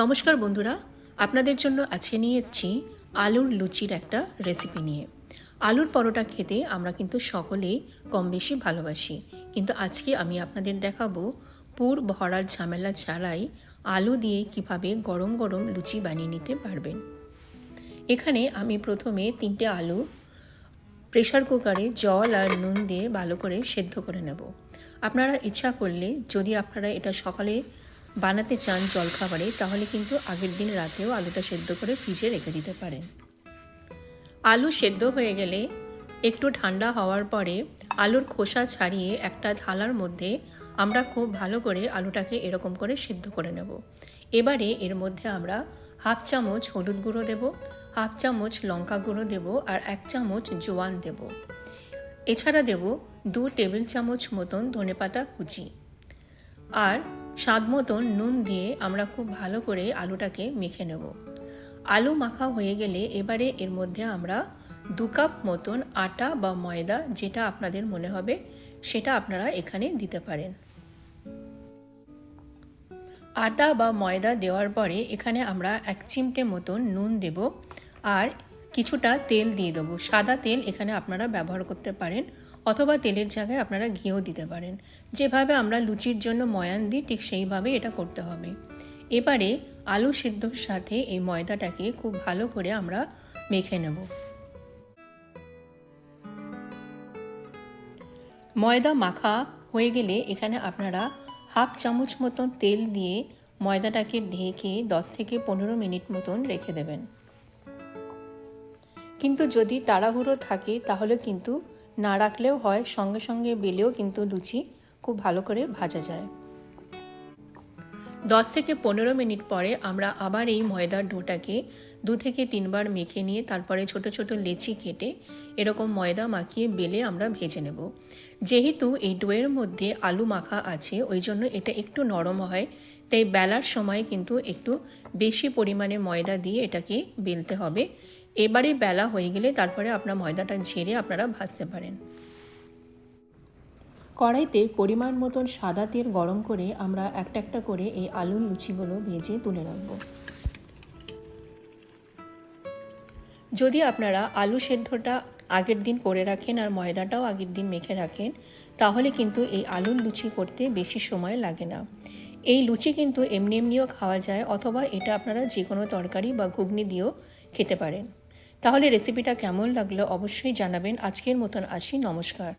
নমস্কার বন্ধুরা, আপনাদের জন্য আজকে নিয়ে এসেছি আলুর লুচির একটা রেসিপি নিয়ে। আলুর পরোটা খেতে আমরা কিন্তু সকলেই কম বেশি ভালোবাসি। কিন্তু আজকে আমি আপনাদের দেখাবো পুর ভরার ঝামেলা ছাড়াই আলু দিয়ে কীভাবে গরম গরম লুচি বানিয়ে নিতে পারবেন। এখানে আমি প্রথমে তিনটে আলু প্রেশার কুকারে জল আর নুন দিয়ে ভালো করে সেদ্ধ করে নেব। আপনারা ইচ্ছা করলে, যদি আপনারা এটা সকালে বানাতে চান জলখাবারে, তাহলে কিন্তু আগের দিন রাতেও আলুটা সেদ্ধ করে ফ্রিজে রেখে দিতে পারেন। আলু সেদ্ধ হয়ে গেলে একটু ঠান্ডা হওয়ার পরে আলুর খোসা ছাড়িয়ে একটা থালার মধ্যে আমরা খুব ভালো করে আলুটাকে এরকম করে সেদ্ধ করে নেব। এবারে এর মধ্যে আমরা হাফ চামচ হলুদ গুঁড়ো দেব, হাফ চামচ লঙ্কা গুঁড়ো দেব আর এক চামচ জোয়ান দেব। এছাড়া দেব দু টেবিল চামচ মতন ধনেপাতা কুচি। আর স্বাদ মতন নুন দিয়ে আমরা খুব ভালো করে আলুটাকে মেখে নেব। আলু মাখা হয়ে গেলে এবারে এর মধ্যে আমরা দু কাপ মতন আটা বা ময়দা যেটা আপনাদের মনে হবে সেটা আপনারা এখানে দিতে পারেন। আটা বা ময়দা দেওয়ার পরে এখানে আমরা এক চিমটে মতন নুন দেব আর কিছুটা তেল দিয়ে দেবো। সাদা তেল এখানে আপনারা ব্যবহার করতে পারেন অথবা তেলের জায়গায় আপনারা ঘিও দিতে পারেন। যেভাবে আমরা লুচির জন্য ময়ান দিই, ঠিক সেইভাবে এটা করতে হবে। এবারে আলু সিদ্ধর সাথে এই ময়দাটাকে খুব ভালো করে আমরা মেখে নেব। ময়দা মাখা হয়ে গেলে এখানে আপনারা হাফ চামচ মতন তেল দিয়ে ময়দাটাকে ঢেকে দশ থেকে পনেরো মিনিট মতন রেখে দেবেন। কিন্তু যদি তাড়াহুড়ো থাকে, তাহলে কিন্তু না রাখলেও হয়, সঙ্গে সঙ্গে বেলেও কিন্তু লুচি খুব ভালো করে ভাজা যায়। দশ থেকে পনেরো মিনিট পরে আমরা আবার এই ময়দার ডোটাকে দু থেকে তিনবার মেখে নিয়ে তারপরে ছোট ছোট লেচি কেটে এরকম ময়দা মাখিয়ে বেলে আমরা ভেজে নেব। যেহেতু এই ডোয়ের মধ্যে আলু মাখা আছে, ওই জন্য এটা একটু নরম হয়, তাই বেলার সময় কিন্তু একটু বেশি পরিমাণে ময়দা দিয়ে এটাকে বেলতে হবে। এবারে বেলা হয়ে গেলে তারপরে আপনার ময়দাটা ঝেড়ে আপনারা ভাজতে পারেন। কড়াইতে পরিমাণ মতন সাদা তেল গরম করে আমরা একটা একটা করে এই আলুর লুচিগুলো ভেজে তুলে রাখব। যদি আপনারা আলু সেদ্ধটা আগের দিন করে রাখেন আর ময়দাটাও আগের দিন মেখে রাখেন, তাহলে কিন্তু এই আলুর লুচি করতে বেশি সময় লাগে না। এই লুচি কিন্তু এমনি এমনিও খাওয়া যায় অথবা এটা আপনারা যে কোনো তরকারি বা ঘুগনি দিয়েও খেতে পারেন। তাহলে রেসিপিটা কেমন লাগল অবশ্যই জানাবেন। আজকের মতন আসি, নমস্কার।